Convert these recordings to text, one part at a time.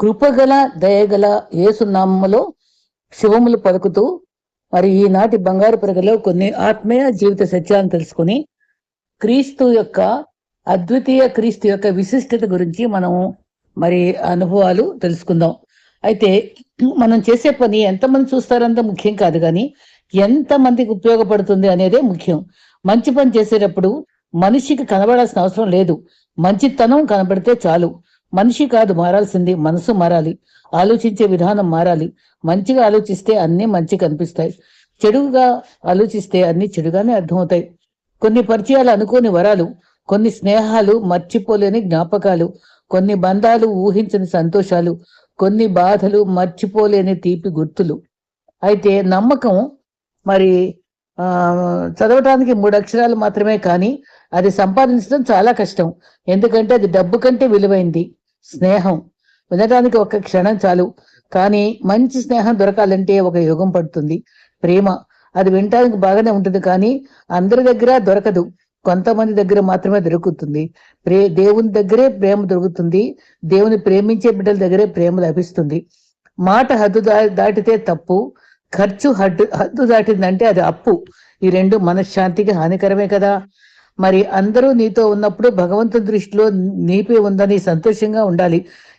కృపగల దయగల ఏసునామములో శుభములు పలుకుతూ మరి ఈనాటి బంగారు పెరగలో కొన్ని ఆత్మీయ జీవిత సత్యాలను తెలుసుకుని క్రీస్తు యొక్క అద్వితీయ క్రీస్తు యొక్క విశిష్టత గురించి మనం మరి అనుభవాలు తెలుసుకుందాం. అయితే మనం చేసే పని ఎంతమంది చూస్తారంత ముఖ్యం కాదు కానీ ఎంత మందికి ఉపయోగపడుతుంది అనేదే ముఖ్యం. మంచి పని చేసేటప్పుడు మనిషికి కనబడాల్సిన అవసరం లేదు. మంచితనం కనబడితే చాలు. మనిషి కాదు మారాల్సింది మనసు మారాలి ఆలోచించే విధానం మారాలి. మంచిగా ఆలోచిస్తే అన్ని మంచి కనిపిస్తాయి. చెడుగా ఆలోచిస్తే అన్ని చెడుగానే అర్థమవుతాయి. కొన్ని పరిచయాలు అనుకోని వరాలు కొన్ని స్నేహాలు మర్చిపోలేని జ్ఞాపకాలు కొన్ని బంధాలు ఊహించని సంతోషాలు కొన్ని బాధలు మర్చిపోలేని తీపి గుర్తులు. అయితే నమ్మకం మరి ఆ చదవటానికి మూడు అక్షరాలు మాత్రమే కానీ అది సంపాదించడం చాలా కష్టం. ఎందుకంటే అది డబ్బు కంటే విలువైంది. స్నేహం. వినడానికి ఒక క్షణం చాలు కానీ మంచి స్నేహం దొరకాలంటే ఒక యుగం పడుతుంది. ప్రేమ అది వినటానికి బాగానే ఉంటుంది కానీ అందరి దగ్గర దొరకదు. కొంతమంది దగ్గర మాత్రమే దొరుకుతుంది. ప్రే దేవుని దగ్గరే ప్రేమ దొరుకుతుంది. దేవుని ప్రేమించే బిడ్డల దగ్గరే ప్రేమ లభిస్తుంది. మాట హద్దు దా- దాటితే తప్పు. ఖర్చు హద్దు హద్దు దాటిందంటే అది అప్పు. ఈ రెండు మనశ్శాంతికి హానికరమే కదా. మరి అందరూ నీతో ఉన్నప్పుడు భగవంతుని దృష్టిలో నీపే ఉందని సంతోషంగా ఉండాలి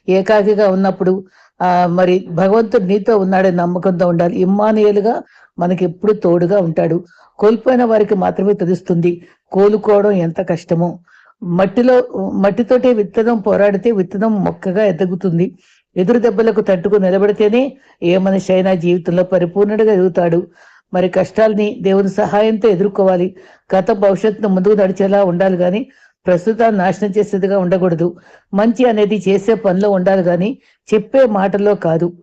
ఏకాకిగా ఉన్నప్పుడు. ఆ మరి భగవంతుడు నీతో ఉన్నాడని నమ్మకంతో ఉండాలి. ఇమ్మానియలుగా మనకి ఎప్పుడు తోడుగా ఉంటాడు. కోల్పోయిన వారికి మాత్రమే తెలుస్తుంది కోలుకోవడం ఎంత కష్టమో. మట్టిలో మట్టితోటే విత్తనం పోరాడితే విత్తనం మొక్కగా ఎదుగుతుంది. ఎదురు దెబ్బలకు తట్టుకు నిలబడితేనే ఏ మనిషి అయినా జీవితంలో పరిపూర్ణుడిగా ఎదుగుతాడు. మరి కష్టాల్ని దేవుని సహాయంతో ఎదుర్కోవాలి. గత భవిష్యత్తును ముందుకు నడిచేలా ఉండాలి కానీ ప్రస్తుతాన్ని నాశనం చేసేదిగా ఉండకూడదు. మంచి అనేది చేసే పనిలో ఉండాలి కానీ చెప్పే మాటల్లో కాదు.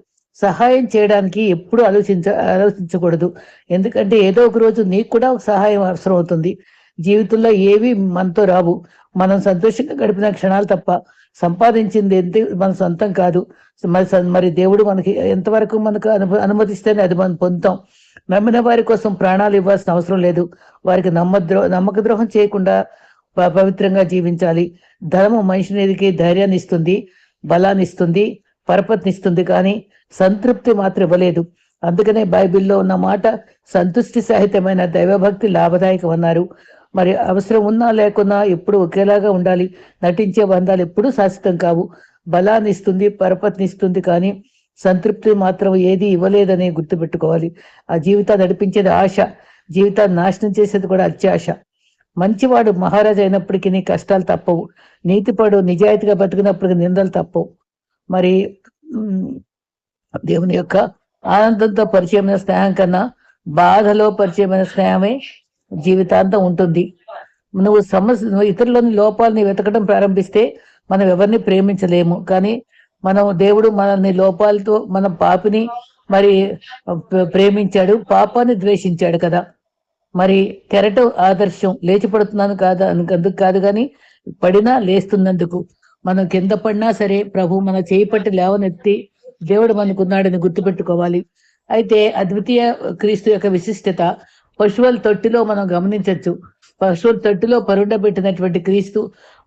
సహాయం చేయడానికి ఎప్పుడు ఆలోచించ ఆలోచించకూడదు. ఎందుకంటే ఏదో ఒక రోజు నీకు కూడా సహాయం అవసరం అవుతుంది జీవితంలో ఏవి మనతో రావు. మనం సంతోషంగా గడిపిన క్షణాలు తప్ప సంపాదించింది ఎంత మన సొంతం కాదు. మరి స- మరి దేవుడు మనకి ఎంతవరకు మనకు అను అనుమతిస్తేనే అది మనం పొందుతాం. నమ్మిన వారి కోసం ప్రాణాలు ఇవ్వాల్సిన అవసరం లేదు. వారికి నమ్మద్రో నమ్మక ద్రోహం చేయకుండా ప- పవిత్రంగా జీవించాలి. ధర్మం మనిషినికి ధైర్యాన్ని ఇస్తుంది బలాన్ని ఇస్తుంది పరపతినిస్తుంది కానీ సంతృప్తి మాత్రం ఇవ్వలేదు. అందుకనే బైబిల్లో ఉన్న మాట సంతుష్టి సహితమైన దైవభక్తి లాభదాయకం అన్నారు మరి అవసరం ఉన్నా లేకున్నా ఎప్పుడు ఒకేలాగా ఉండాలి. నటించే బంధాలు ఎప్పుడూ శాశ్వతం కావు. బలాన్ని ఇస్తుంది పరపతినిస్తుంది కానీ సంతృప్తి మాత్రం ఏది ఇవ్వలేదని గుర్తుపెట్టుకోవాలి ఆ జీవితాన్ని నడిపించేది ఆశ. జీవితాన్ని నాశనం చేసేది కూడా అత్యాశ. మంచివాడు మహారాజు అయినప్పటికీ కష్టాలు తప్పవు. నీతిపడు నిజాయితీగా బతికినప్పటికీ నిందలు తప్పవు. మరి దేవుని యొక్క ఆనందంతో పరిచయమైన స్నేహం కన్నా బాధలో పరిచయమైన స్నేహమే జీవితాంతం ఉంటుంది. నువ్వు సమస్య ఇతరులని లోపాలని వెతకడం ప్రారంభిస్తే మనం ఎవరిని ప్రేమించలేము. కానీ మనం దేవుడు మనల్ని లోపాలతో మన పాపిని మరి ప్రేమించాడు పాపాన్ని ద్వేషించాడు కదా. మరి కెరట ఆదర్శం లేచి పడుతున్నాను కాదా అందుకు కాదు కానీ పడినా లేస్తున్నందుకు. మనం కింద పడినా సరే ప్రభు మన చేయి పట్టి లేవనెత్తి దేవుడు మనకున్నాడని గుర్తుపెట్టుకోవాలి. అయితే అద్వితీయ క్రీస్తు యొక్క విశిష్టత పశువుల తొట్టిలో మనం గమనించవచ్చు పశువుల తొట్టిలో పరుండబెట్టినటువంటి క్రీస్తు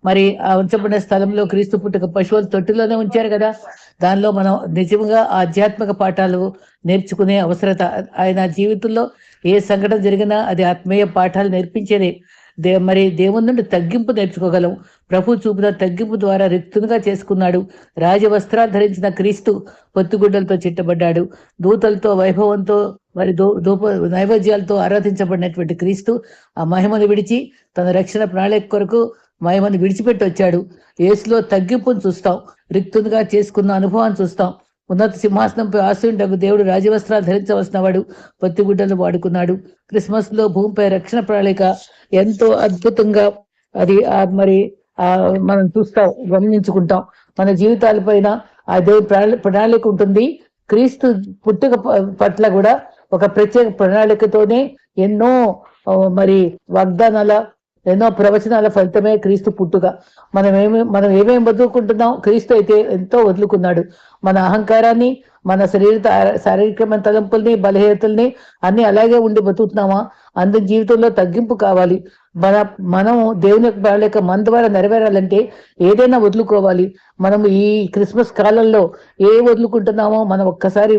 మరి ఆ ఉంచబడిన స్థలంలో క్రీస్తు పుట్టుక పశువుల తొట్టిలోనే ఉంచారు కదా. దానిలో మనం నిజంగా ఆధ్యాత్మిక పాఠాలు నేర్చుకునే అవసరత ఆయన జీవితంలో ఏ సంఘటన జరిగినా అది ఆత్మీయ పాఠాలు నేర్పించేదే. దే మరి దేవుని నుండి తగ్గింపు నేర్చుకోగలం. ప్రభు చూపున తగ్గింపు ద్వారా రిక్తునుగా చేసుకున్నాడు. రాజవస్త్రాలు ధరించిన క్రీస్తు పొత్తుగుడ్డలతో చిట్టబడ్డాడు. దూతలతో వైభవంతో మరి ధూ దూప నైవేద్యాలతో ఆరాధించబడినటువంటి క్రీస్తు ఆ మహిమను విడిచి తన రక్షణ ప్రణాళిక కొరకు మహిమను విడిచిపెట్టి వచ్చాడు యేసులో తగ్గింపును చూస్తాం. రిక్తునిగా చేసుకున్న అనుభవాన్ని చూస్తాం. ఉన్నత సింహాసనంపై ఆశయుండకు దేవుడు రాజవస్త్రాలు ధరించవలసిన వాడు పత్తిగుడ్డలు వాడుకున్నాడు. క్రిస్మస్లో భూమిపై రక్షణ ప్రణాళిక ఎంతో అద్భుతంగా అది మరి ఆ మనం చూస్తాం గమనించుకుంటాం. మన జీవితాలపైన ఆ దేవుడి ప్రణాళిక ఉంటుంది. క్రీస్తు పుట్టుక ప- పట్ల కూడా ఒక ప్రత్యేక ప్రణాళికతోనే ఎన్నో మరి వాగ్దానాల ఎన్నో ప్రవచనాల ఫలితమే క్రీస్తు పుట్టుక. మనం ఏమి మనం ఏమేమి వదులుకుంటున్నాం క్రీస్తు అయితే ఎంతో వదులుకున్నాడు. మన అహంకారాన్ని మన శరీర శారీరకమైన తలంపుల్ని బలహీనతల్ని అన్ని అలాగే ఉండి బతుకుతున్నామా? అందరి జీవితంలో తగ్గింపు కావాలి. మన మనం దేవుని యొక్క మన ద్వారా నెరవేరాలంటే ఏదైనా వదులుకోవాలి. మనం ఈ క్రిస్మస్ కాలంలో ఏ వదులుకుంటున్నామో మనం ఒక్కసారి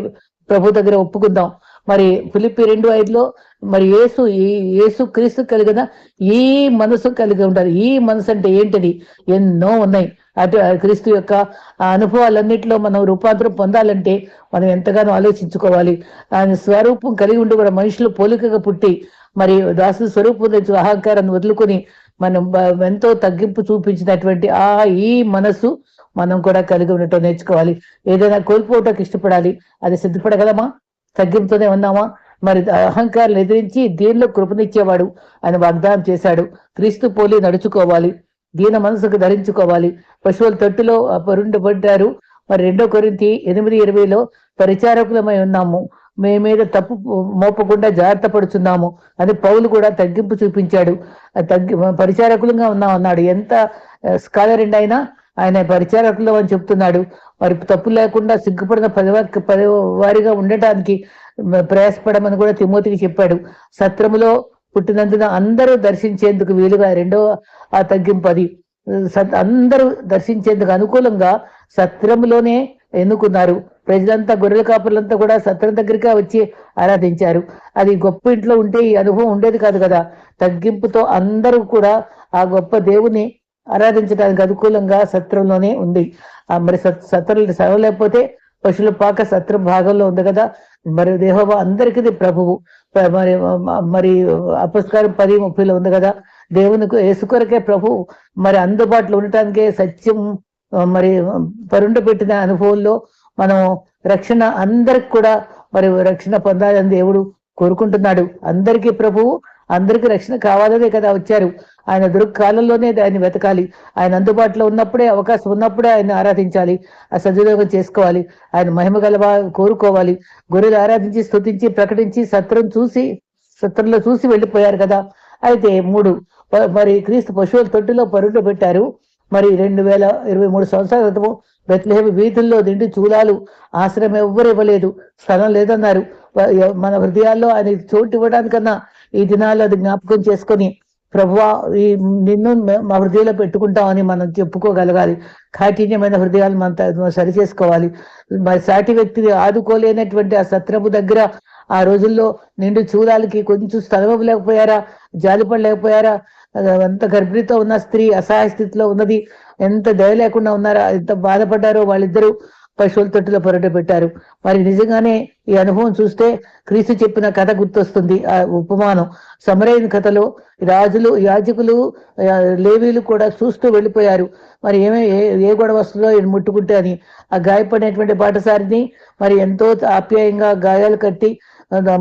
ప్రభు దగ్గర ఒప్పుకుందాం. మరి ఫిలిపి రెండు ఐదులో మరి ఏసు ఏసు యేసు క్రీస్తు కలిగిన ఈ మనసు కలిగి ఉండాలి ఈ మనసు అంటే ఏంటిది? ఎన్నో ఉన్నాయి. అటు క్రీస్తు యొక్క అనుభవాలన్నింటిలో మనం రూపాంతరం పొందాలంటే మనం ఎంతగానో ఆలోచించుకోవాలి. ఆయన స్వరూపం కలిగి ఉండి కూడా మనుషులు పోలికగా పుట్టి మరి దాసు స్వరూపం తెచ్చు అహంకారాన్ని వదులుకొని మనం ఎంతో తగ్గింపు చూపించినటువంటి ఆ ఈ మనసు మనం కూడా కలిగి ఉండటం నేర్చుకోవాలి. ఏదైనా కోల్పోవటానికి ఇష్టపడాలి. అది సిద్ధపడగలమా? తగ్గింపుతోనే ఉన్నామా? మరి అహంకారాలు ఎదిరించి దీనిలో కృపనిచ్చేవాడు అని వాగ్దానం చేశాడు. క్రీస్తు పోలి నడుచుకోవాలి దీన మనసుకు ధరించుకోవాలి. పశువుల తొట్టిలో పరుండబడ్డారు మరి రెండో కొరింతి ఎనిమిది ఇరవైలో పరిచారకులమై ఉన్నాము. మీ మీద తప్పు మోపకుండా జాగ్రత్త పడుచున్నాము అని పౌలు కూడా తగ్గింపు చూపించాడు. తగ్గి పరిచారకులుగా ఉన్నాం అన్నాడు ఎంత స్కాలర్ అయినా ఆయన పరిచారకులు అని చెప్తున్నాడు. మరి తప్పు లేకుండా సిగ్గుపడిన పదవ పది వారిగా ఉండటానికి ప్రయాసపడమని కూడా తిమోతికి చెప్పాడు. సత్రములో పుట్టినందున అందరూ దర్శించేందుకు వీలుగా రెండో ఆ తగ్గింపు అది. సత్ అందరూ దర్శించేందుకు అనుకూలంగా సత్రములోనే ఎన్నుకున్నారు. ప్రజలంతా గొర్రెల కాపులంతా కూడా సత్రం దగ్గరికే వచ్చి ఆరాధించారు. అది గొప్ప ఇంట్లో ఉంటే ఈ అనుభవం ఉండేది కాదు కదా. తగ్గింపుతో అందరూ కూడా ఆ గొప్ప దేవుని ఆరాధించడానికి అనుకూలంగా సత్రంలోనే ఉంది. ఆ మరి సత్ సత్రం సరవలేకపోతే పశువుల పాక సత్రం భాగంలో ఉంది కదా. మరి దేహోబా అందరికీ ప్రభువు. మరి మరి అపస్కారం పది ముప్పైలో ఉంది కదా. దేవునికి ఏసుకొరకే ప్రభు మరి అందుబాటులో ఉండటానికే సత్యం మరి పరుండ పెట్టిన అనుభవంలో మనం రక్షణ అందరికి కూడా మరి రక్షణ పొందాలని దేవుడు కోరుకుంటున్నాడు. అందరికీ ప్రభువు. అందరికీ రక్షణ కావాలనే కదా వచ్చారు. ఆయన దొరుకాలంలోనే దాన్ని వెతకాలి. ఆయన అందుబాటులో ఉన్నప్పుడే అవకాశం ఉన్నప్పుడే ఆయన ఆరాధించాలి. ఆ సద్వినియోగం చేసుకోవాలి. ఆయన మహిమ గలవా కోరుకోవాలి. గొర్రెలు ఆరాధించి స్థుతించి ప్రకటించి సత్రం చూసి సత్రంలో చూసి వెళ్ళిపోయారు కదా. అయితే మూడు ప- మరి క్రీస్తు పశువుల తొట్టిలో పరుగులు పెట్టారు. మరి రెండు వేల ఇరవై మూడు సంవత్సరాల క్రితము బెత్లహేమి వీధుల్లో నిండి చూలాలు ఆశ్రయం ఎవ్వరు ఇవ్వలేదు. స్థలం లేదన్నారు. మన హృదయాల్లో ఆయన చోటు ఇవ్వడానికన్నా ఈ దినాల్లో అది జ్ఞాపకం చేసుకొని ప్రభువా ఈ నిన్ను మా హృదయంలో పెట్టుకుంటామని మనం చెప్పుకోగలగాలి. కాఠిన్యమైన హృదయాలు మనం సరి చేసుకోవాలి మరి సాటి వ్యక్తిని ఆదుకోలేనటువంటి ఆ సత్రపు దగ్గర ఆ రోజుల్లో నిండు చూడాలకి కొంచెం స్థలం లేకపోయారా? జాలిపడలేకపోయారా ఎంత గర్భిణితో ఉన్న స్త్రీ అసహాయ స్థితిలో ఉన్నది? ఎంత దయ లేకుండా ఉన్నారా? ఎంత బాధపడ్డారో వాళ్ళిద్దరూ పశువుల తొట్టిలో పొరట పెట్టారు. మరి నిజంగానే ఈ అనుభవం చూస్తే క్రీస్తు చెప్పిన కథ గుర్తొస్తుంది. ఆ ఉపమానం. సమరైన కథలో రాజులు యాజకులు లేవీలు కూడా చూస్తూ వెళ్ళిపోయారు. మరి ఏమే ఏ- ఏ గొడవ వస్తుందో ముట్టుకుంటే అని. ఆ గాయపడినటువంటి పాటసారిని మరి ఎంతో ఆప్యాయంగా గాయాలు కట్టి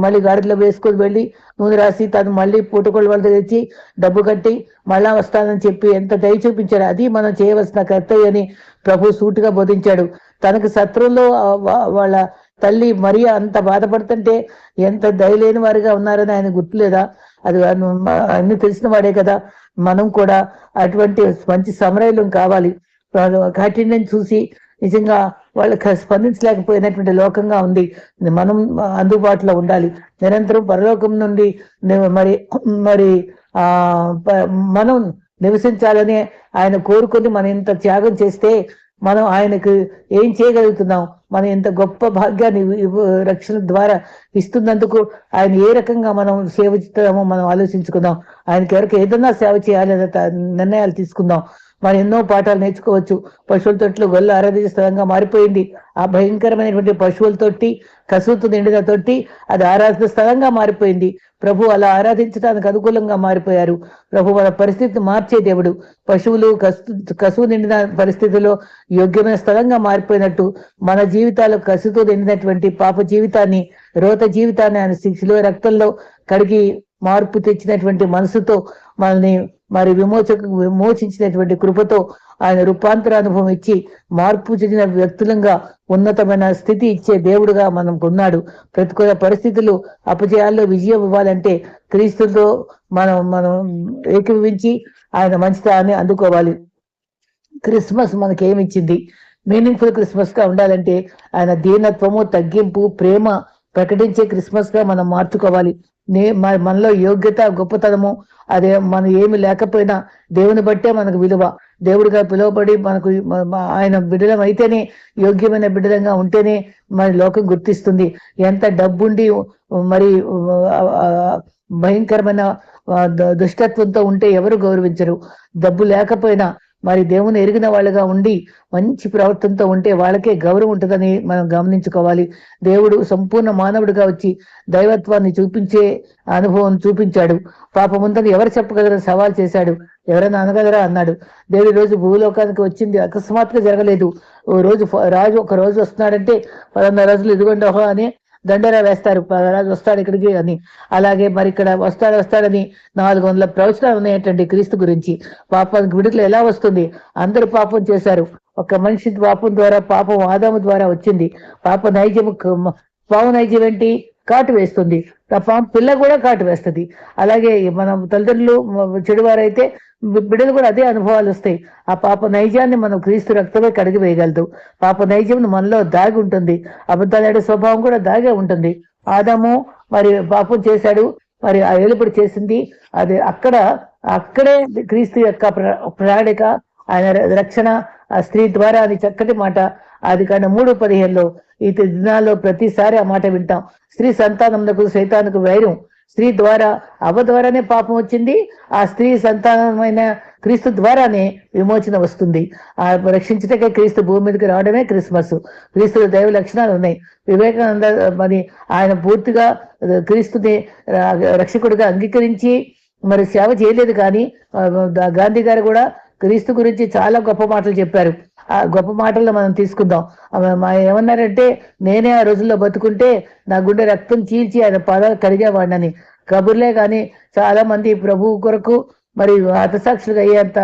మళ్ళీ గాడిలో వేసుకొని వెళ్ళి నూనె రాసి తను మళ్ళీ పూటకోళ్ళ వల్ల తెచ్చి డబ్బు కట్టి మళ్ళా వస్తానని చెప్పి ఎంత దయ చూపించాడు అది మనం చేయవలసిన కర్తవ్య అని ప్రభు సూటిగా బోధించాడు. తనకు శత్రువుల్లో వాళ్ళ తల్లి మరీ అంత బాధపడుతుంటే ఎంత దయలేని వారిగా ఉన్నారని ఆయన గుర్తులేదా? అది అన్ని తెలిసిన వాడే కదా. మనం కూడా అటువంటి మంచి సమరయులం కావాలి. వాళ్ళు కాఠిన్యం చూసి నిజంగా వాళ్ళకి స్పందించలేకపోయినటువంటి లోకంగా ఉంది. మనం అందుబాటులో ఉండాలి. నిరంతరం పరలోకం నుండి మరి మరి ఆ మనం నివసించాలని ఆయన కోరుకొని మనం ఇంత త్యాగం చేస్తే మనం ఆయనకు ఏం చేయగలుగుతున్నాం? మనం ఇంత గొప్ప భాగ్యాన్ని రక్షణ ద్వారా ఇస్తున్నందుకు ఆయన ఏ రకంగా మనం సేవ చేస్తామో మనం ఆలోచించుకుందాం. ఆయనకి ఎవరికి ఏదన్నా సేవ చేయాలనే నిర్ణయాలు తీసుకుందాం. మనం ఎన్నో పాఠాలు నేర్చుకోవచ్చు. పశువుల తొట్లు గొల్ల ఆరాధించే స్థలంగా మారిపోయింది. ఆ భయంకరమైనటువంటి పశువుల తొట్టి కసువుతు నిండిన తొట్టి అది ఆరాధన స్థలంగా మారిపోయింది. ప్రభు అలా ఆరాధించడానికి అనుకూలంగా మారిపోయారు. ప్రభు వాళ్ళ పరిస్థితిని మార్చే దేవుడు. పశువులు కసు కసువు నిండిన పరిస్థితిలో యోగ్యమైన స్థలంగా మారిపోయినట్టు మన జీవితాలు కసుతో నిండినటువంటి పాప జీవితాన్ని రోత జీవితాన్ని ఆయన శిక్షలో రక్తంలో కడిగి మార్పు తెచ్చినటువంటి మనసుతో మనల్ని మరి విమోచక విమోచించినటువంటి కృపతో ఆయన రూపాంతర అనుభవం ఇచ్చి మార్పు చెందిన వ్యక్తులంగా ఉన్నతమైన స్థితి ఇచ్చే దేవుడుగా మనం ఉన్నాడు ప్రతికూల పరిస్థితులు అపజయాల్లో విజయం ఇవ్వాలంటే క్రీస్తుతో మనం మనం ఏకీభవించి ఆయన మంచితనాన్ని అందుకోవాలి. క్రిస్మస్ మనకి ఏమిచ్చింది మీనింగ్ఫుల్ క్రిస్మస్గా ఉండాలంటే ఆయన దీనత్వము తగ్గింపు ప్రేమ ప్రకటించే క్రిస్మస్గా మనం మార్చుకోవాలి. నే మనలో యోగ్యత గొప్పతనము అదే మన ఏమి లేకపోయినా దేవుని బట్టే మనకు విలువ. దేవుడిగా పిలువబడి మనకు ఆయన బిడ్డలం అయితేనే యోగ్యమైన బిడ్డలంగా ఉంటేనే మన లోకం గుర్తిస్తుంది. ఎంత డబ్బుండి మరి భయంకరమైన దుష్టత్వంతో ఉంటే ఎవరు గౌరవించరు. డబ్బు లేకపోయినా మరి దేవుని ఎరిగిన వాళ్ళుగా ఉండి మంచి ప్రవర్తనతో ఉంటే వాళ్ళకే గౌరవం ఉంటుందని మనం గమనించుకోవాలి. దేవుడు సంపూర్ణ మానవుడిగా వచ్చి దైవత్వాన్ని చూపించే అనుభవం చూపించాడు. పాపం ఉందని ఎవరు చెప్పగలరని సవాల్ చేశాడు. ఎవరైనా అనగలరా? అన్నాడు. దేవుడు రోజు భూలోకానికి వచ్చింది. అకస్మాత్తుగా జరగలేదు. ఓ రోజు రాజు ఒక రోజు వస్తున్నాడంటే పదహారు రోజులు ఎదుగుండహో అని దండరా వేస్తారు. రాజు వస్తాడు ఇక్కడికి అని. అలాగే మరి ఇక్కడ వస్తాడు వస్తాడని నాలుగు వందల ప్రవచనాలు ఉన్నాయంటండి క్రీస్తు గురించి. పాపానికి విడుదల ఎలా వస్తుంది? అందరూ పాపం చేశారు. ఒక మనిషి పాపం ద్వారా పాపం ఆదాము ద్వారా వచ్చింది. పాప నైజము క- పావు నైజం ఏంటి? కాటు వేస్తుంది. తప్ప పిల్ల కూడా కాటు వేస్తుంది. అలాగే మన తల్లిదండ్రులు చెడువారైతే బిడ్డలు కూడా అదే అనుభవాలు వస్తాయి. ఆ పాప నైజాన్ని మనం క్రీస్తు రక్తమే కడిగి వేయగలదు. పాప నైజం మనలో దాగి ఉంటుంది. అబద్ధాలాడే స్వభావం కూడా దాగే ఉంటుంది. ఆదాము మరి పాపం చేశాడు. మరి ఆ ఏలుబడి చేసింది. అది అక్కడ అక్కడే క్రీస్తు యొక్క ప్రణాళిక ఆయన రక్షణ ఆ స్త్రీ ద్వారా అది చక్కటి మాట అది కానీ మూడు పదిహేనులో ఈ దినాల్లో ప్రతిసారి ఆ మాట వింటాం. స్త్రీ సంతానమునకు సైతానికి వైరం. స్త్రీ ద్వారా అవ ద్వారానే పాపం వచ్చింది. ఆ స్త్రీ సంతానమైన క్రీస్తు ద్వారానే విమోచన వస్తుంది. ఆ రక్షించటకే క్రీస్తు భూమి మీదకి రావడమే క్రిస్మస్. క్రీస్తు దైవ లక్షణాలు ఉన్నాయి. వివేకానంద మరి ఆయన పూర్తిగా క్రీస్తుని రక్షకుడిగా అంగీకరించి మరి సేవ చేయలేదు కానీ గాంధీ గారు కూడా క్రీస్తు గురించి చాలా గొప్ప మాటలు చెప్పారు. ఆ గొప్ప మాటల్లో మనం తీసుకుందాం. మా ఏమన్నారంటే నేనే ఆ రోజుల్లో బతుకుంటే నా గుండె రక్తం చీల్చి ఆయన పాదాలు కడిగేవాడినని కబుర్లే కానీ చాలా మంది ప్రభువు కొరకు మరి హతసాక్షులుగా అయ్యేంత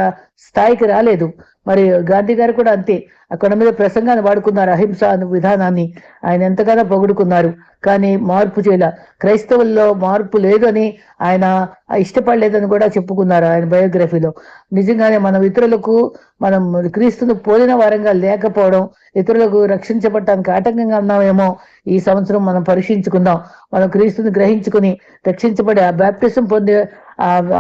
స్థాయికి రాలేదు. మరి గాంధీ గారు కూడా అంతే. అక్కడ మీద ప్రసంగాన్ని వాడుకున్నారు అహింస విధానాన్ని. ఆయన ఎంతగానో పొగుడుకున్నారు. కానీ మార్పు చేయాల. క్రైస్తవుల్లో మార్పు లేదని ఆయన ఇష్టపడలేదని కూడా చెప్పుకున్నారు ఆయన బయోగ్రఫీలో. నిజంగానే మనం ఇతరులకు మనం క్రీస్తును పోలిన వారంగా లేకపోవడం ఇతరులకు రక్షించబడటానికి ఆటంకంగా ఉన్నామేమో ఈ సంవత్సరం మనం పరీక్షించుకుందాం. మనం క్రీస్తుని గ్రహించుకుని రక్షించబడి ఆ బ్యాప్టిజం పొందే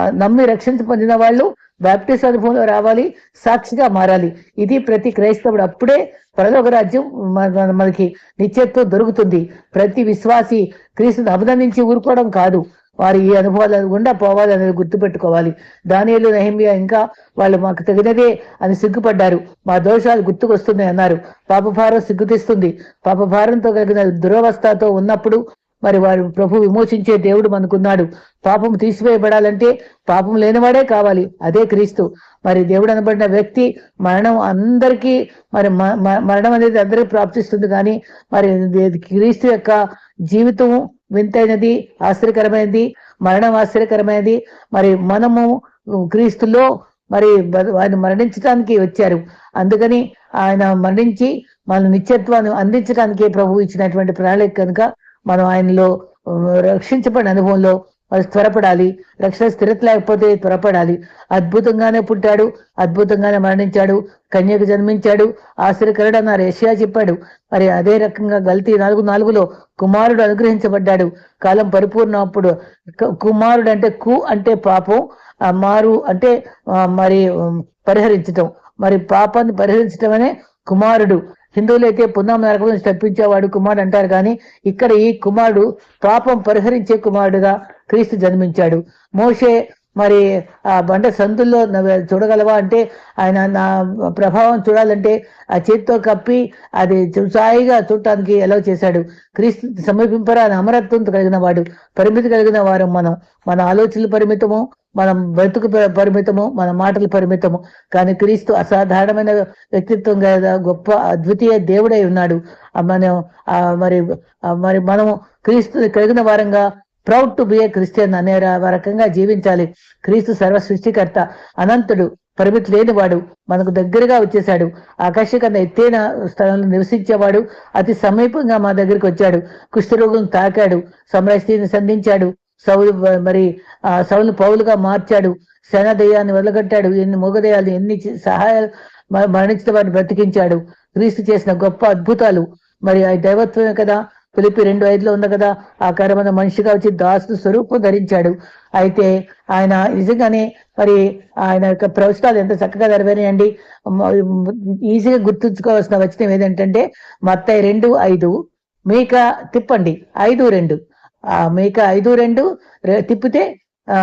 నమ్మి రక్షించి పొందిన వాళ్ళు బ్యాప్టిస్ట్ అనుభవంలో రావాలి సాక్షిగా మారాలి. ఇది ప్రతి క్రైస్తవుడు అప్పుడే పరలోక రాజ్యం మన- మన- మనకి నిత్యత్వం దొరుకుతుంది. ప్రతి విశ్వాసి క్రీస్తుని అభినందించి ఊరుకోవడం కాదు. వారి ఈ అనుభవాల గుండా పోవాలి అనేది గుర్తుపెట్టుకోవాలి. దానిలో నహిమియా ఇంకా వాళ్ళు మాకు తగినదే అని సిగ్గుపడ్డారు. మా దోషాలు గుర్తుకొస్తున్నాయి అన్నారు పాపభారం సిగ్గుతీస్తుంది. పాపభారంతో కలిగిన దురవస్థతో ఉన్నప్పుడు మరి వారు ప్రభు విమోచించే దేవుడు మనకున్నాడు. పాపం తీసివేయబడాలంటే పాపం లేనివాడే కావాలి. అదే క్రీస్తు. మరి దేవుడు అనబడిన వ్యక్తి మరణం అందరికీ మరి మ- మ- మరణం అనేది అందరికీ ప్రాప్తిస్తుంది. కానీ మరి క్రీస్తు యొక్క జీవితం వింతైనది ఆశ్చర్యకరమైనది మరణం ఆశ్చర్యకరమైనది. మరి మనము క్రీస్తులో మరి ఆయన మరణించడానికి వచ్చారు. అందుకని ఆయన మరణించి మన నిత్యత్వాన్ని అందించడానికి ప్రభు ఇచ్చినటువంటి ప్రణాళిక కనుక మనం ఆయనలో రక్షించబడిన అనుభవంలో మరి త్వరపడాలి. రక్షణ స్థిరత లేకపోతే త్వరపడాలి. అద్భుతంగానే పుట్టాడు అద్భుతంగానే మరణించాడు కన్యకు జన్మించాడు ఆశ్చర్యకరుడు అన్నారు. యషియా చెప్పాడు మరి అదే రకంగా గల్తీ నాలుగు నాలుగులో కుమారుడు అనుగ్రహించబడ్డాడు. కాలం పరిపూర్ణ అప్పుడు కుమారుడు అంటే కు అంటే పాపం మారు అంటే మరి పరిహరించటం. మరి పాపాన్ని పరిహరించటం అనే కుమారుడు. హిందువులు అయితే పున్నామ నరకం నుంచి తప్పించేవాడు కుమారుడు అంటారు కానీ ఇక్కడ ఈ కుమారుడు పాపం పరిహరించే కుమారుడుగా క్రీస్తు జన్మించాడు. మోషే మరి ఆ బండ సందుల్లో చూడగలవా అంటే ఆయన నా ప్రభావం చూడాలంటే ఆ చేతితో కప్పి అది చుసాయిగా చూడటానికి ఎలా చేశాడు. క్రీస్తు సమీపింపరా అని అమరత్వంతో కలిగిన వాడు పరిమితి కలిగిన వారు మనం. మన ఆలోచనలు పరిమితము మనం బ్రతుకు పరిమితము మన మాటలు పరిమితము. కానీ క్రీస్తు అసాధారణమైన వ్యక్తిత్వం కదా గొప్ప అద్వితీయ దేవుడై ఉన్నాడు. మనం మరి మరి మనము క్రీస్తు కలిగిన వారంగా proud to be a Christian అనే రకంగా జీవించాలి. క్రీస్తు సర్వ సృష్టికర్త అనంతుడు పరిమితి లేనివాడు మనకు దగ్గరగా వచ్చేశాడు. ఆకర్షకంగా ఎత్తైన స్థలంలో నివసించేవాడు అతి సమీపంగా మా దగ్గరికి వచ్చాడు. కుష్ఠరోగులను తాకాడు సమరస్థితిని సంధించాడు. సౌలు మరి ఆ సౌలు పౌలుగా మార్చాడు. శనదయాన్ని వదలగట్టాడు. ఎన్ని మూగదయాలు ఎన్ని సహాయాలు మరణించిన వారిని బ్రతికించాడు. క్రీస్తు చేసిన గొప్ప అద్భుతాలు. మరి ఆ దైవత్వమే కదా? పిలిపి రెండు ఐదులో ఉంది కదా ఆకారమైన మనిషిగా వచ్చి దాసు స్వరూపం ధరించాడు. అయితే ఆయన నిజంగానే మరి ఆయన యొక్క ప్రవచనాలు ఎంత చక్కగా నెరవేరాయండి ఈజీగా గుర్తుంచుకోవాల్సిన వచనం ఏదంటే మత్తయి రెండు ఐదు మేక తిప్పండి ఐదు రెండు. ఆ మీక ఐదు రెండు తిప్పితే ఆ,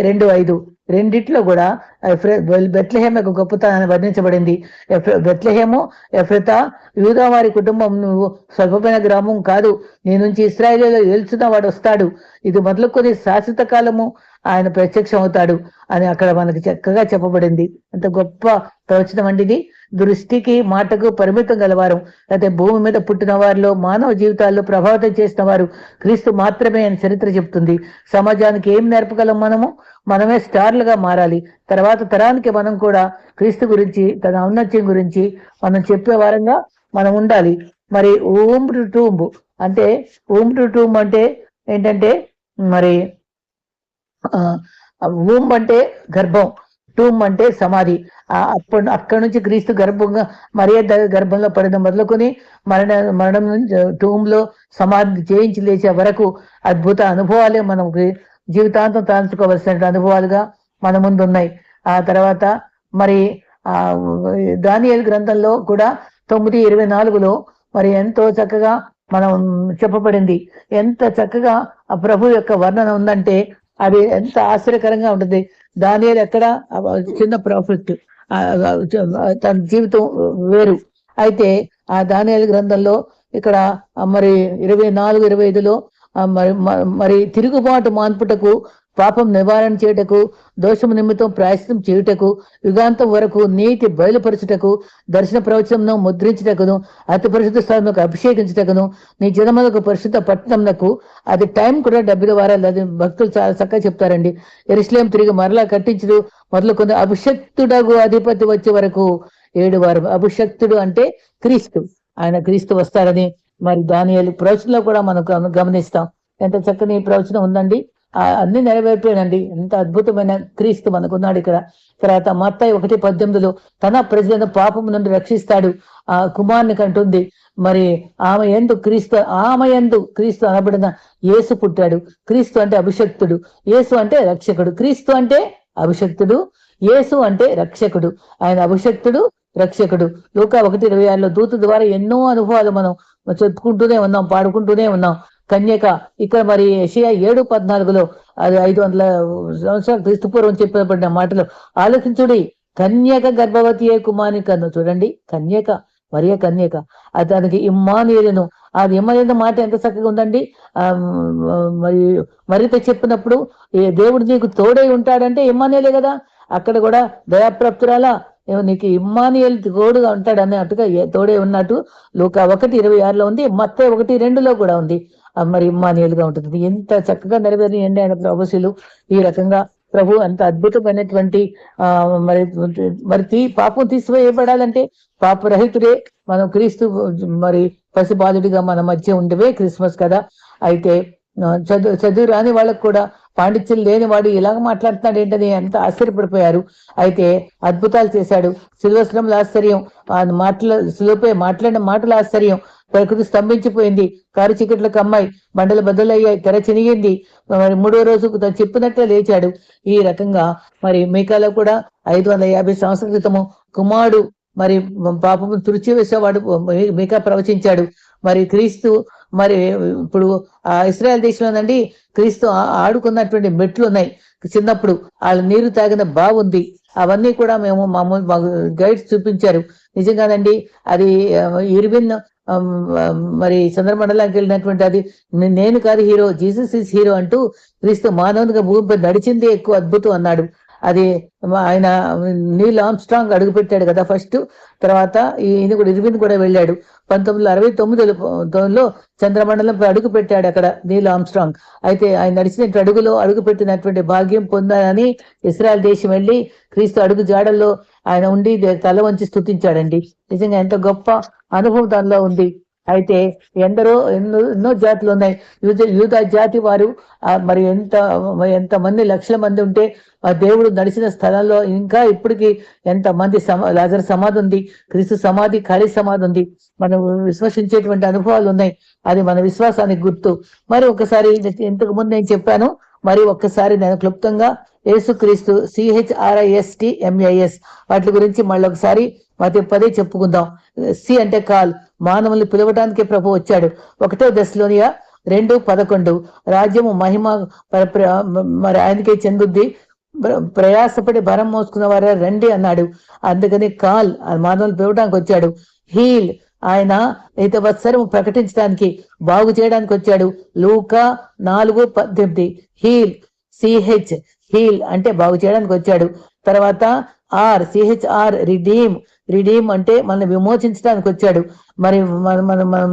రెండు ఐదు. రెండిట్లో కూడా ఎఫ్రె- బెల్- బెత్లెహేమ్ యొక్క గొప్పతనాన్ని వర్ణించబడింది. ఎఫ్రె- బెత్లెహేము ఎఫ్రత యూదా వారి కుటుంబం నువ్వు స్వల్పమైన గ్రామం కాదు. నీ నుంచి ఇస్రాయేలీలో ఏల్చున్న వాడు వస్తాడు. ఇది మొదలుకొని శాశ్వత కాలము ఆయన ప్రత్యక్షం అవుతాడు అని అక్కడ మనకి చక్కగా చెప్పబడింది. అంత గొప్ప ప్రవచనం అండి ఇది. దృష్టికి మాటకు పరిమితం గలవారు. అయితే భూమి మీద పుట్టిన వారిలో మానవ జీవితాల్లో ప్రభావితం చేసిన వారు క్రీస్తు మాత్రమే అని చరిత్ర చెప్తుంది. సమాజానికి ఏం నేర్పగలం మనము? మనమే స్టార్లుగా మారాలి. తర్వాత తరానికి మనం కూడా క్రీస్తు గురించి తన ఔన్నత్యం గురించి మనం చెప్పే వారంగా మనం ఉండాలి. మరి ఓం టు టూంబు అంటే ఓం టు టూంబ్ అంటే ఏంటంటే మరి ఊంబ్ అంటే గర్భం. టూమ్ అంటే సమాధి. ఆ అప్పుడు అక్కడి నుంచి క్రీస్తు గర్భంగా మరియ గర్భంలో పడిన మొదలుకొని మరణ మరణం టూమ్లో టూమ్లో సమాధి చేయించి లేచే వరకు అద్భుత అనుభవాలే మనకి జీవితాంతం తాల్చుకోవలసిన అనుభవాలుగా మన ముందు ఉన్నాయి ఆ తర్వాత మరి ఆ గ్రంథంలో కూడా తొమ్మిది ఇరవై నాలుగులో మరి ఎంతో చక్కగా మనం చెప్పబడింది. ఎంత చక్కగా ఆ ప్రభు యొక్క వర్ణన ఉందంటే అది ఎంత ఆశ్చర్యకరంగా ఉంటుంది. దానియేలు ఎక్కడ? చిన్న ప్రాఫిట్ తన జీవితం వేరు. అయితే ఆ దానియాల గ్రంథంలో ఇక్కడ మరి ఇరవై నాలుగు ఇరవై ఐదులో మరి మరి తిరుగుబాటు మాన్పుటకు పాపం నివారణ చేయుటకు దోషము నిమిత్తం ప్రాయశ్చితం చేయుటకు యుగాంతం వరకు నీతి బయలుపరచుటకు దర్శన ప్రవచనంను ముద్రించుటకును అతి పరిశుద్ధ స్థలంలోకి అభిషేకించుటకును నీ జనములకు పరిశుద్ధ పట్టణంకు అది టైం కూడా డెబ్బై వారాలు అది భక్తులు చాలా చక్కగా చెప్తారండి. ఎరుసలేం తిరిగి మరలా కట్టించుడు మొదలుకొని అభిషక్తుడగు అధిపతి వచ్చే వరకు ఏడు వారం. అభిషక్తుడు అంటే క్రీస్తు. ఆయన క్రీస్తు వస్తారని మరి దాని ప్రవచనలో కూడా మనం గమనిస్తాం. ఎంత చక్కని ప్రవచనం ఉందండి. అన్ని నెరవేర్పాడండి ఎంత అద్భుతమైన క్రీస్తు మనకున్నాడు ఇక్కడ. తర్వాత మత్తాయి ఒకటి పద్దెనిమిదిలో తన ప్రజలను పాపం నుండి రక్షిస్తాడు. ఆ కుమార్ని కంటుంది. మరి ఆమె ఎందు క్రీస్తు ఆమె ఎందు క్రీస్తు అనబడిన యేసు పుట్టాడు. క్రీస్తు అంటే అభిషక్తుడు. యేసు అంటే రక్షకుడు. క్రీస్తు అంటే అభిషక్తుడు. యేసు అంటే రక్షకుడు. ఆయన అభిషక్తుడు రక్షకుడు. లోక ఒకటి ఇరవై ఆరులో దూత ద్వారా ఎన్నో అనుభవాలు మనం చెప్పుకుంటూనే ఉన్నాం పాడుకుంటూనే ఉన్నాం. కన్యక. ఇక్కడ మరి ఏషియా ఏడు పద్నాలుగులో అది ఐదు వందల సంవత్సరాల క్రీస్తుపూర్వం చెప్పబడిన మాటలు. ఆలోచించుడి కన్యక గర్భవతి ఏ కుమారి కన్ను? చూడండి కన్యక మరియ కన్యక. అది దానికి ఇమ్మానియలను. అది ఇమ్మానియల మాట ఎంత చక్కగా ఉందండి? ఆ మరి మరింత చెప్పినప్పుడు ఏ దేవుడు నీకు తోడై ఉంటాడంటే ఇమ్మానియలే కదా? అక్కడ కూడా దయాప్రాప్తురాలా నీకు ఇమ్మానియల్ తోడుగా ఉంటాడు అన్నట్టుగా తోడే ఉన్నట్టు. లోక ఒకటి ఇరవై ఆరులో ఉంది మత్త ఒకటి రెండులో కూడా ఉంది. మరి ఇమ్మానియలుగా ఉంటుంది. ఎంత చక్కగా నెరవేరియండి ఆయన ప్రభుశులు ఈ రకంగా ప్రభు అంత అద్భుతమైనటువంటి ఆ మరి మరి తీ పాపం తీసివేయబడాలంటే పాపరహితుడే మనం క్రీస్తు మరి పసిబాలుడిగా మన మధ్య ఉండవే క్రిస్మస్ కదా. అయితే చదువు చదువు రాని వాళ్ళకు కూడా పాండిత్యం లేని వాడు ఇలాగ మాట్లాడుతున్నాడు ఏంటని ఎంత ఆశ్చర్యపడిపోయారు. అయితే అద్భుతాలు చేశాడు. శిల్వస్త్రముల ఆశ్చర్యం ఆ మాటల శిలువపై మాట్లాడిన మాటల ఆశ్చర్యం ప్రకృతి స్తంభించిపోయింది. కారు చీకట్లకు అమ్మాయి మండలు బద్దలయ్యాయి తెర చినిగింది. మరి మూడో రోజు తను చెప్పినట్లే లేచాడు. ఈ రకంగా మరి మీకాలో కూడా ఐదు వందల యాభై సంవత్సరాల క్రితము కుమారుడు మరి పాపము తుడిచివేసేవాడు మీకా ప్రవచించాడు. మరి క్రీస్తు మరి ఇప్పుడు ఆ ఇస్రాయల్ దేశంలోనండి క్రీస్తు ఆడుకున్నటువంటి మెట్లు ఉన్నాయి. చిన్నప్పుడు వాళ్ళ నీరు తాగిన బాగుంది అవన్నీ కూడా మేము మా గైడ్స్ చూపించారు. నిజంగానండి అది ఆ, ఇర్విన్ మరి చంద్రమండలానికి వెళ్ళినటువంటి అది నేను కాదు హీరో జీసస్ ఇస్ హీరో అంటూ క్రీస్తు మానవునిగా భూమిపై నడిచిందే ఎక్కువ అద్భుతం అన్నాడు. అది ఆయన నీల్ ఆమ్స్ట్రాంగ్ అడుగు పెట్టాడు కదా ఫస్ట్ తర్వాత ఈయన కూడా ఇరవిన్ కూడా వెళ్ళాడు. పంతొమ్మిది వందల అరవై తొమ్మిదిలో చంద్రమండలం అడుగు పెట్టాడు అక్కడ నీల్ ఆమ్స్ట్రాంగ్ అయితే ఆయన నడిచిన అడుగులో అడుగు పెట్టినటువంటి భాగ్యం పొందాలని ఇస్రాయల్ దేశం వెళ్ళి క్రీస్తు అడుగు జాడల్లో ఆయన ఉండి తల వంచి స్థుతించాడండి నిజంగా ఎంత గొప్ప అనుభవం దానిలో ఉంది. అయితే ఎందరో ఎన్నో ఎన్నో జాతులు ఉన్నాయి. యూద యూద జాతి వారు మరి ఎంత ఎంత మంది లక్షల మంది ఉంటే ఆ దేవుడు నడిచిన స్థలంలో ఇంకా ఇప్పటికి ఎంత మంది సమా లాజర్ సమాధి ఉంది. క్రీస్తు సమాధి ఖాళీ సమాధి ఉంది. మనం విశ్వసించేటువంటి అనుభవాలు ఉన్నాయి. అది మన విశ్వాసానికి గుర్తు. మరి ఒకసారి ఇంతకు ముందు నేను చెప్పాను. మరి ఒక్కసారి నేను క్లుప్తంగా యేసుక్రీస్తు సిహెచ్ఆర్ఐఎస్టి ఎంఐఎస్ వాటి గురించి మళ్ళీ ఒకసారి మధ్య పదే చెప్పుకుందాం. సి అంటే కాల్. మానవుల్ని పిలవటానికి ప్రభు వచ్చాడు. ఒకటో దశలోనియా రెండు పదకొండు. రాజ్యము మహిమ మరి ఆయనకే చెందుద్ది. ప్రయాసపడి భరం మోసుకున్న వారే రండి అన్నాడు. అందుకని కాల్ మానవులు పిలవడానికి వచ్చాడు. హీల్ ఆయన వత్సరం ప్రకటించడానికి బాగు చేయడానికి వచ్చాడు. లూకా నాలుగు పద్దెనిమిది. హీల్ సిహెచ్ హీల్ అంటే బాగు చేయడానికి వచ్చాడు. తర్వాత ఆర్ సిహెచ్ఆర్ రిడీమ్ రిడీమ్ అంటే మనం విమోచించడానికి వచ్చాడు. మరి మన మన మనం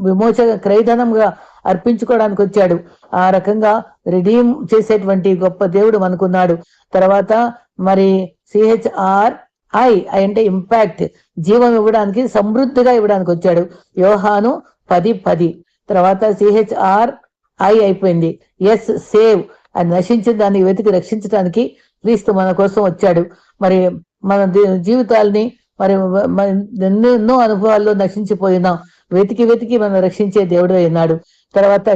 విమోచ క్రయధనంగా అర్పించుకోవడానికి వచ్చాడు. ఆ రకంగా రిడీమ్ చేసేటువంటి గొప్ప దేవుడు మనకున్నాడు. తర్వాత మరి సిహెచ్ఆర్ ఐ అంటే ఇంపాక్ట్ జీవం ఇవ్వడానికి సమృద్ధిగా ఇవ్వడానికి వచ్చాడు. యోహాను పది పది. తర్వాత సిహెచ్ఆర్ ఐ అయిపోయింది. ఎస్ సేవ్ అది నశించిన దాన్ని వెతికి రక్షించడానికి క్రీస్తు మన కోసం వచ్చాడు. మరి మన జీవితాల్ని మరి ఎన్నో ఎన్నో అనుభవాల్లో నశించిపోయినాం వెతికి వెతికి మనం రక్షించే దేవుడు అయినాడు. తర్వాత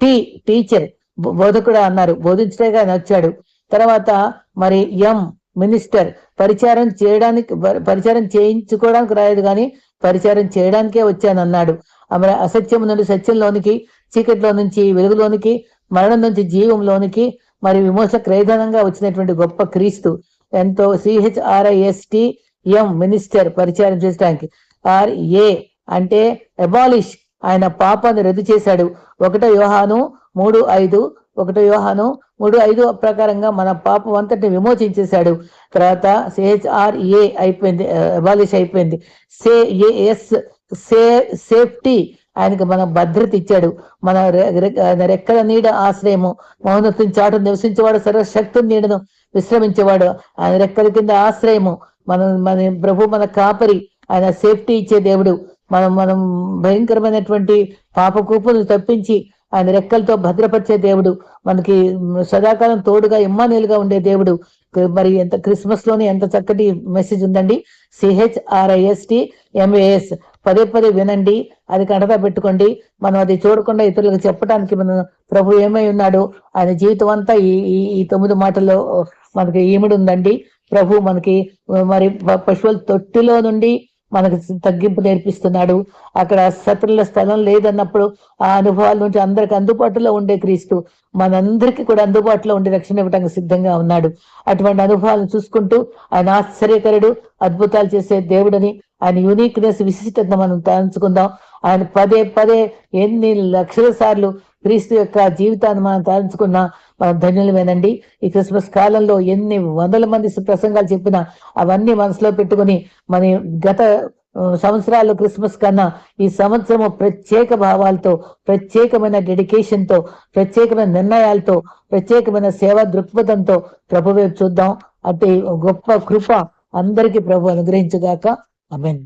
టీ టీచర్ బోధకుడు అన్నారు. బోధించడేగా ఆయన వచ్చాడు. తర్వాత మరి ఎం మినిస్టర్ పరిచారం చేయడానికి పరిచారం చేయించుకోవడానికి రాయదు కానీ పరిచారం చేయడానికే వచ్చానన్నాడు. మరి అసత్యం నుండి సత్యంలోనికి చీకటిలో నుంచి వెలుగులోనికి మరణం నుంచి జీవంలోనికి మరి విమోచ క్రయధనంగా వచ్చినటువంటి గొప్ప క్రీస్తు ఎంతో సిహెచ్ఆర్ఐఎస్టి ఎం మినిస్టర్ పరిచయం చేయడానికి ఆర్ ఏ అంటే అబాలిష్ ఆయన పాపాన్ని రద్దు చేశాడు. ఒకటో యోహాను మూడు ఐదు ఒకటో యోహాను మూడు ఐదు ప్రకారంగా మన పాపం అంతటిని విమోచించేశాడు. తర్వాత సిహెచ్ఆర్ ఏ అయిపోయింది అబాలిష్ అయిపోయింది. సే ఎస్ సే సేఫ్టీ ఆయనకి మనం భద్రత ఇచ్చాడు. మన రెక్కల నీడ ఆశ్రయము. మౌనత్వం చాటు నివసించేవాడు సర్వశక్తి నీడను విశ్రమించేవాడు. ఆయన రెక్కల కింద ఆశ్రయము. మన మన ప్రభు మన కాపరి. ఆయన సేఫ్టీ ఇచ్చే దేవుడు. మనం మనం భయంకరమైనటువంటి పాపకూపును తప్పించి ఆయన రెక్కలతో భద్రపరిచే దేవుడు. మనకి సదాకాలం తోడుగా ఇమ్మానేలుగా ఉండే దేవుడు. మరి ఎంత క్రిస్మస్లోని ఎంత చక్కటి మెసేజ్ ఉందండి. సిహెచ్ఆర్ఐఎస్టి ఎంఏఎస్ పదే పదే వినండి అది కడతా పెట్టుకోండి మనం అది చూడకుండా ఇతరులకు చెప్పడానికి మన ప్రభు ఏమై ఉన్నాడు ఆయన జీవితం అంతా ఈ ఈ తొమ్మిది మాటల్లో మనకి ఈమిడి ఉందండి. ప్రభు మనకి మరి పశువుల తొట్టిలో నుండి మనకు తగ్గింపు నేర్పిస్తున్నాడు. అక్కడ శత్రుల స్థలం లేదన్నప్పుడు ఆ అనుభవాల నుంచి అందరికి అందుబాటులో ఉండే క్రీస్తు మనందరికీ కూడా అందుబాటులో ఉండే రక్షణ ఇవ్వడానికి సిద్ధంగా ఉన్నాడు. అటువంటి అనుభవాలను చూసుకుంటూ ఆయన ఆశ్చర్యకరుడు అద్భుతాలు చేసే దేవుడని ఆయన యూనిక్నెస్ విశిష్టత మనం తలంచుకుందాం. ఆయన పదే పదే ఎన్ని లక్షల సార్లు క్రీస్తు యొక్క జీవితాన్ని మనం తలంచుకున్నా మనం ధన్యులమేనండి ఈ క్రిస్మస్ కాలంలో ఎన్ని వందల మంది ప్రసంగాలు చెప్పినా అవన్నీ మనసులో పెట్టుకుని మన గత సంవత్సరాలు క్రిస్మస్ కన్నా ఈ సంవత్సరము ప్రత్యేక భావాలతో ప్రత్యేకమైన డెడికేషన్తో ప్రత్యేకమైన నిర్ణయాలతో ప్రత్యేకమైన సేవా దృక్పథంతో ప్రభు వైపు చూద్దాం. అంటే గొప్ప కృప అందరికీ ప్రభు అనుగ్రహించుగాక. అమెన్